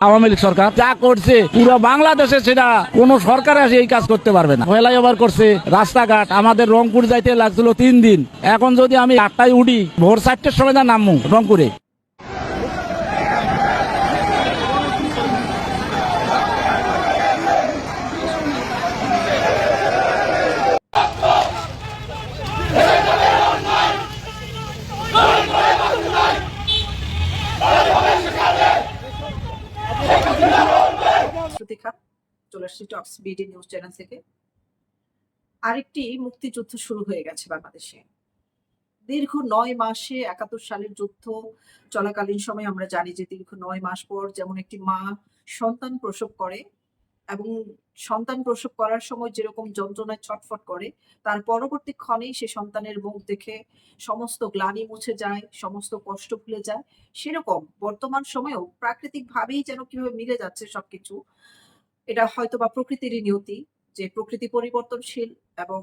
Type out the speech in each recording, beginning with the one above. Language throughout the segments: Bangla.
আওয়ামী লীগ সরকার যা করছে, পুরো বাংলাদেশে সেটা কোন সরকার আসে এই কাজ করতে পারবে না। ফ্লাইওভার করছে, রাস্তাঘাট, আমাদের রংপুর যাইতে লাগছিল তিন দিন। এখন যদি আমি আটটায় উঠি, ভোর চারটের সময় না নামবো রংপুরে। শ্রুতিকা চলে আসছি টক্স বিডি নিউজ চ্যানেল থেকে। আরেকটি মুক্তিযুদ্ধ শুরু হয়ে গেছে বাংলাদেশে। দীর্ঘ নয় মাসে একাত্তর সালের যুদ্ধ চলাকালীন সময় আমরা জানি যে দীর্ঘ নয় মাস পর যেমন একটি মা সন্তান প্রসব করে এবং সন্তান প্রসব করার সময় যেরকম যন্ত্রণায় ছটফট করে, তার পরবর্তী ক্ষণেই সে সন্তানের মুখ দেখে সমস্ত গ্লানি মুছে যায়, সমস্ত কষ্ট ভুলে যায়। সেরকম বর্তমান সময়েও প্রাকৃতিক ভাবেই যেন কীভাবে মিলে যাচ্ছে সবকিছু, এটা হয়তো বা প্রকৃতিরই নিয়তি যে প্রকৃতি পরিবর্তনশীল এবং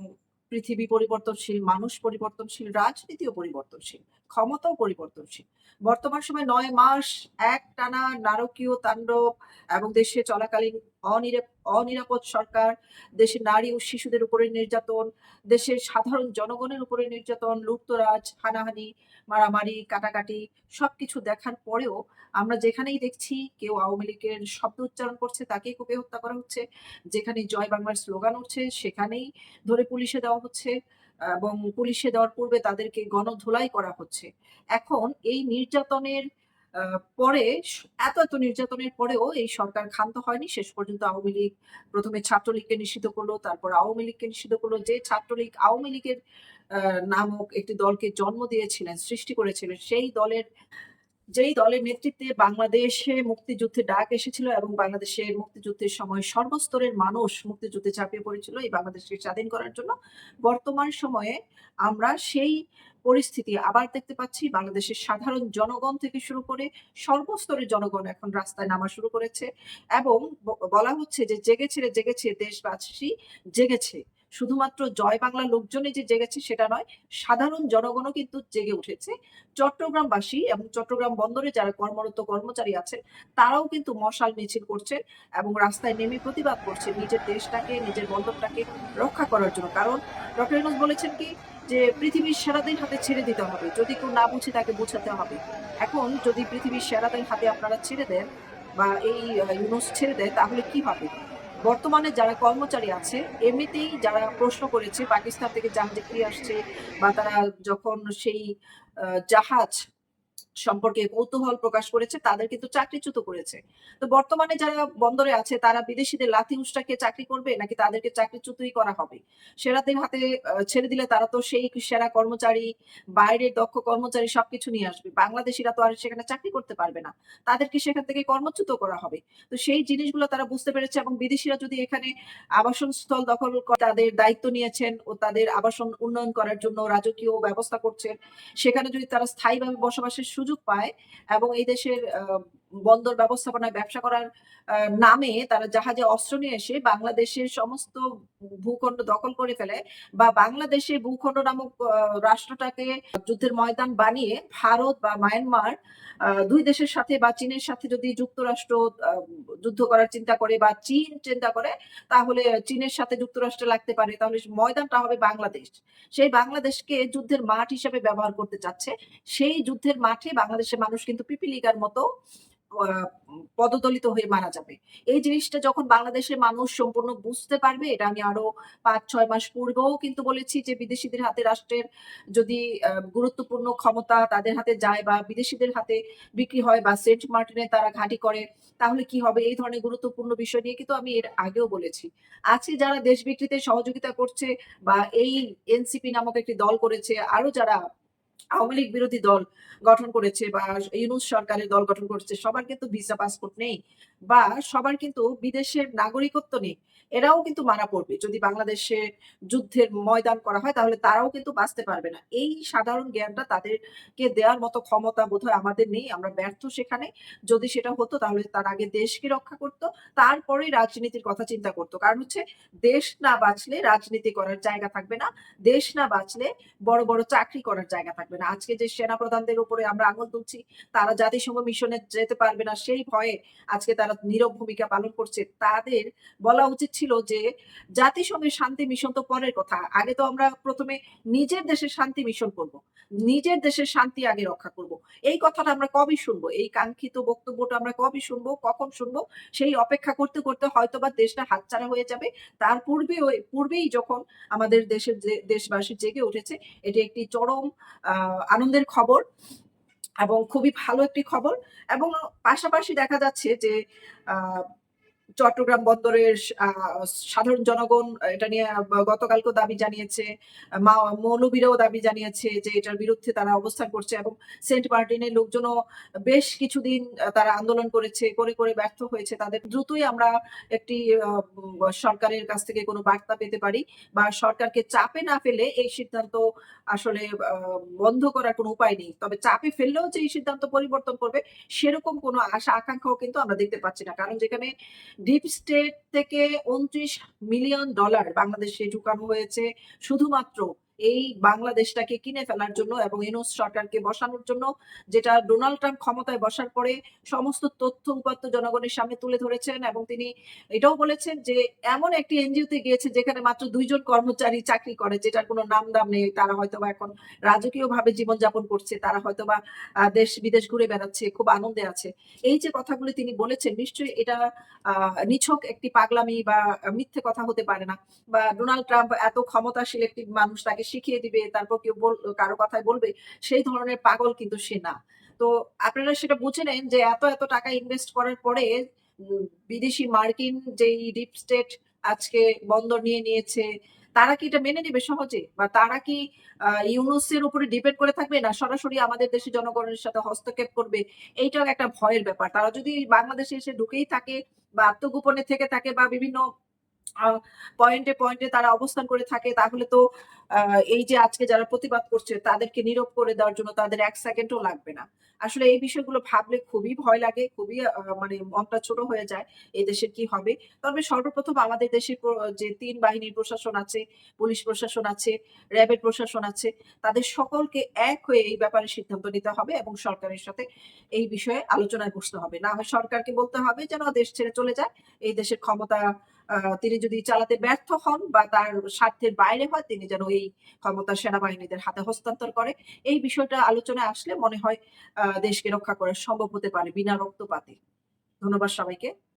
পৃথিবী পরিবর্তনশীল, মানুষ পরিবর্তনশীল, রাজনীতিও পরিবর্তনশীল, ক্ষমতাও পরিবর্তনশীল। বর্তমান সময় নয় মাস, এক টানা নারকীয় তাণ্ডব এবং দেশে চলাকালীন অনিরাপদ সরকার, দেশের নারী ও শিশুদের উপরে নির্যাতন, দেশের সাধারণ জনগণের উপরে নির্যাতন লুপ্তরাজ হানাহানি, মারামারি, কাটাকাটি সবকিছু দেখার পরেও আমরা যেখানেই দেখছি কেউ আওয়ামী লীগের শব্দ উচ্চারণ করছে, তাকেই কুপে হত্যা করা হচ্ছে। যেখানে জয় বাংলার স্লোগান উঠছে, সেখানেই ধরে পুলিশে দেওয়া হচ্ছে এবং পুলিশে দেওয়ার পূর্বে তাদেরকে গণধোলাই করা হচ্ছে। এখন এই নির্যাতনের পরে এত এত নির্যাতনের পরেও এই সরকার ক্ষান্ত হয়নি। শেষ পর্যন্ত আওয়ামী লীগ প্রথমে ছাত্রলীগকে নিষিদ্ধ করল, তারপর আওয়ামী লীগকে নিষিদ্ধ করল। যে ছাত্রলীগ আওয়ামী লীগের নামক একটি দলকে জন্ম দিয়েছিলেন, সৃষ্টি করেছিলেন, সেই দলের, যেই দলের নেতৃত্বে বাংলাদেশে মুক্তিযুদ্ধে ডাক এসেছিল এবং বাংলাদেশের মুক্তিযুদ্ধের সময় সর্বস্তরের মানুষ মুক্তিযুদ্ধে ঝাঁপিয়ে পড়েছিল এই বাংলাদেশকে স্বাধীন করার জন্য, বর্তমান সময়ে আমরা সেই পরিস্থিতি আবার দেখতে পাচ্ছি। বাংলাদেশের সাধারণ জনগণ থেকে শুরু করে সর্বস্তরের জনগণ এখন রাস্তায় নামা শুরু করেছে এবং বলা হচ্ছে যে জেগেছে রে জেগেছে দেশবাসী জেগেছে। শুধুমাত্র জয় বাংলা লোকজনে যে জেগেছে সেটা নয়, সাধারণ জনগণও কিন্তু জেগে উঠেছে। চট্টগ্রামবাসী এবং চট্টগ্রাম বন্দরে যারা কর্মরত কর্মচারী আছে, তারাও কিন্তু মশাল মিছিল করছে এবং রাস্তায় নেমে প্রতিবাদ করছে নিজের দেশটাকে, নিজের বন্দরটাকে রক্ষা করার জন্য। কারণ ডক্টর বলেছেন কি যে পৃথিবীর সেরাদের হাতে ছেড়ে দিতে হবে। যদি কেউ না বুঝে তাকে বোঝাতে হবে। এখন যদি পৃথিবীর সেরাদের হাতে আপনারা ছেড়ে দেন বা এই ইউনুস ছেড়ে দেয় তাহলে কি হবে? বর্তমানে যারা কর্মচারী আছে, এমনিতেই যারা প্রশ্ন করেছে, পাকিস্তান থেকে জাহাজে কি আসছে বা তারা যখন সেই জাহাজ সম্পর্কে কৌতূহল প্রকাশ করেছে, তাদের কিন্তু চাকরিচ্যুত করেছে। তো বর্তমানে যারা বন্দরে আছে, তারা বিদেশিদের লাথি উষ্টাকে চাকরি করবে, নাকি তাদেরকে চাকরিচ্যুতই করা হবে? সেরাদের হাতে ছেড়ে দিলে তারা তো সেই সেরা কর্মচারী, বাইরের দক্ষ কর্মচারী সবকিছু নিয়ে আসবে। বাংলাদেশিরা তো আর সেখানে চাকরি করতে পারবে না। তাদেরকে সেখান থেকে কর্মচ্যুত করা হবে। তো সেই জিনিসগুলো তারা বুঝতে পেরেছে এবং বিদেশিরা যদি এখানে আবাসন স্থল দখল তাদের দায়িত্ব নিয়েছেন ও তাদের আবাসন উন্নয়ন করার জন্য রাজকীয় ব্যবস্থা করছেন সেখানে যদি তারা স্থায়ীভাবে বসবাসের সুযোগ পায় এবং এই দেশের বন্দর ব্যবস্থাপনায় ব্যবসা করার নামে তারা জাহাজে অস্ত্র নিয়ে এসে বাংলাদেশের সমস্ত ভূখণ্ড দখল করে ফেলে বা বাংলাদেশের ভূখণ্ড নামক রাষ্ট্রটাকে যুদ্ধের ময়দান বানিয়ে ভারত বা মায়ানমার দুই দেশের সাথে বা চীনের সাথে যদি যুক্তরাষ্ট্র যুদ্ধ করার চিন্তা করে বা চীন চিন্তা করে, তাহলে চীনের সাথে যুক্তরাষ্ট্র লাগতে পারে। তাহলে ময়দানটা হবে বাংলাদেশ। সেই বাংলাদেশকে যুদ্ধের মাঠ হিসেবে ব্যবহার করতে চাচ্ছে। সেই যুদ্ধের মাঠে বাংলাদেশের মানুষ কিন্তু পিপিলিকার মতো পদদলিত হয়ে মারা যাবে। এই জিনিসটা যখন বাংলাদেশের মানুষ সম্পূর্ণ বুঝতে পারবে, এটা আমি আরও পাঁচ ছয় মাস পূর্বেও কিন্তু বলেছি যে, বিদেশিদের হাতে রাষ্ট্রের যদি গুরুত্বপূর্ণ ক্ষমতা তাদের হাতে যায় বা বিদেশিদের হাতে বিক্রি হয় বা সেন্ট মার্টিনে তারা ঘাঁটি করে, তাহলে কি হবে? এই ধরনের গুরুত্বপূর্ণ বিষয় নিয়ে কিন্তু আমি এর আগেও বলেছি। আছে যারা দেশ বিক্রিতে সহযোগিতা করছে বা এই এনসিপি নামক একটি দল করেছে, আরও যারা আওয়ামী লীগ বিরোধী দল গঠন করেছে বা ইউনুস সরকারের দল গঠন করেছে, সবার কিন্তু ভিসা পাসপোর্ট নেই বা সবার কিন্তু বিদেশের নাগরিকত্ব নেই, এরাও কিন্তু মারা পড়বে। যদি বাংলাদেশে যুদ্ধের ময়দান করা হয়, তাহলে তারাও কিন্তু বাঁচতে পারবে না। এই সাধারণ জ্ঞানটা তাদেরকে দেওয়ার মতো ক্ষমতা বোধহয় আমাদের নেই, আমরা ব্যর্থ সেখানে। যদি সেটা হতো, তাহলে তার আগে দেশকে রক্ষা করতো তারপরে রাজনীতির কথা চিন্তা করতো। কারণ হচ্ছে, দেশ না বাঁচলে রাজনীতি করার জায়গা থাকবে না, দেশ না বাঁচলে বড় বড় চাকরি করার জায়গা থাকবে থাকবে না আজকে যে সেনা প্রধানদের উপরে আমরা আঙুল তুলছি তারা জাতিসংঘ মিশনে যেতে পারবে না সেই ভয়ে আজকে তারা নীরব ভূমিকা পালন করছে। তাদের বলা উচিত ছিল যে জাতিসংঘের শান্তি মিশন তো পরের কথা। আগে তো আমরা প্রথমে নিজের দেশের শান্তি মিশন করব নিজের দেশের শান্তি আগে রক্ষা করব। এই কথাটা আমরা কবে শুনব? এই কাঙ্ক্ষিত বক্তব্যটা আমরা কবে শুনব? কখন শুনব? সেই অপেক্ষা করতে করতে হয়তো বা দেশটা হাতছাড়া হয়ে যাবে। তার পূর্বে পূর্বেই যখন আমাদের দেশের দেশবাসী জেগে উঠেছে এটি একটি চরম আহ, আনন্দের খবর এবং খুবই ভালো একটি খবর এবং পাশাপাশি দেখা যাচ্ছে যে চট্টগ্রাম বন্দরের সাধারণ জনগণ এটা নিয়ে গতকালকে দাবি জানিয়েছে মৌলবীরাও দাবি জানিয়েছে যে এটার বিরুদ্ধে তারা অবস্থান করছে এবং সেন্ট মার্টিনের লোকজনও বেশ কিছুদিন তারা আন্দোলন করেছে, করে করে ব্যর্থ হয়েছে। তাদের দ্রুতই আমরা একটি সরকারের কাছ থেকে কোনো বার্তা পেতে পারি বা সরকারকে চাপে না ফেলে এই সিদ্ধান্ত আসলে বন্ধ করার কোনো উপায় নেই। তবে চাপে ফেললেও যে এই সিদ্ধান্ত পরিবর্তন করবে, সেরকম কোনো আশা, আকাঙ্ক্ষাও কিন্তু আমরা দেখতে পাচ্ছি না। কারণ যেখানে ডিপ স্টেট থেকে উনত্রিশ মিলিয়ন ডলার বাংলাদেশে ঢুকানো হয়েছে শুধুমাত্র এই বাংলাদেশটাকে কিনে ফেলার জন্য এবং ইউনুস সরকারকে বসানোর জন্য যেটা ডোনাল্ড ট্রাম্প ক্ষমতায় বসার পরে সমস্ত তথ্য উপাত্ত জনগণের সামনে তুলে ধরেছেন এবং তিনি এটাও বলেছেন যে এমন একটি এনজিওতে গিয়েছে যেখানে মাত্র দুইজন কর্মচারী চাকরি করে যেটার কোনো নাম দাম নেই। তারা হয়তোবা এখন রাজকীয় ভাবে জীবনযাপন করছে তারা হয়তোবা আহ, দেশ বিদেশ ঘুরে বেড়াচ্ছে খুব আনন্দে আছে। এই যে কথাগুলো তিনি বলেছেন নিশ্চয়ই এটা নিছক একটি পাগলামি বা মিথ্যে কথা হতে পারে না। বা ডোনাল্ড ট্রাম্প এত ক্ষমতাশীল একটি মানুষ তাকে শিখিয়ে দিবে, তারপর কেউ বল, কারও কথায় বলবে, সেই ধরনের পাগল কিন্তু সে না। তো আপনারা সেটা বুঝে নেন যে এত এত টাকা ইনভেস্ট করার পরে বিদেশি মার্কিন যেই ডিপ স্টেট আজকে বন্দর নিয়ে নিয়েছে, তারা কি এটা মেনে নেবে সহজে? বা তারা কি ইউনুসের উপরে ডিপেন্ড করে থাকবে না? সরাসরি আমাদের দেশের জনগণের সাথে হস্তক্ষেপ করবে? এইটাও একটা ভয়ের ব্যাপার। তারা যদি বাংলাদেশে এসে ঢুকেই থাকে বা আত্মগোপনে থেকে থাকে বা বিভিন্ন পয়েন্টে পয়েন্টে তারা অবস্থান করে থাকে, তাহলে তো এই যে আজকে যারা প্রতিবাদ করছে, তাদেরকে নীরব করে দেওয়ার জন্য তাদের এক সেকেন্ডও লাগবে না। আসলে এই বিষয়গুলো ভাবলে খুবই ভয় লাগে, খুবই মানে মনটা ছোট হয়ে যায় এই দেশের কি হবে? তবে সর্বপ্রথম আমাদের দেশের যে তিন বাহিনীর প্রশাসন আছে, পুলিশ প্রশাসন আছে, র্যাবের প্রশাসন আছে, তাদের সকলকে এক হয়ে এই ব্যাপারে সিদ্ধান্ত নিতে হবে এবং সরকারের সাথে এই বিষয়ে আলোচনায় বসতে হবে। না হয় সরকারকে বলতে হবে যেন দেশ ছেড়ে চলে যায়, এই দেশের ক্ষমতা তিনি যদি চালাতে ব্যর্থ হন বা তার স্বার্থের বাইরে হয়, তিনি যেন এই ক্ষমতা সেনাবাহিনীদের হাতে হস্তান্তর করে। এই বিষয়টা আলোচনায় আসলে মনে হয় দেশকে রক্ষা করা সম্ভব হতে পারে বিনা রক্তপাতে। ধন্যবাদ সবাইকে।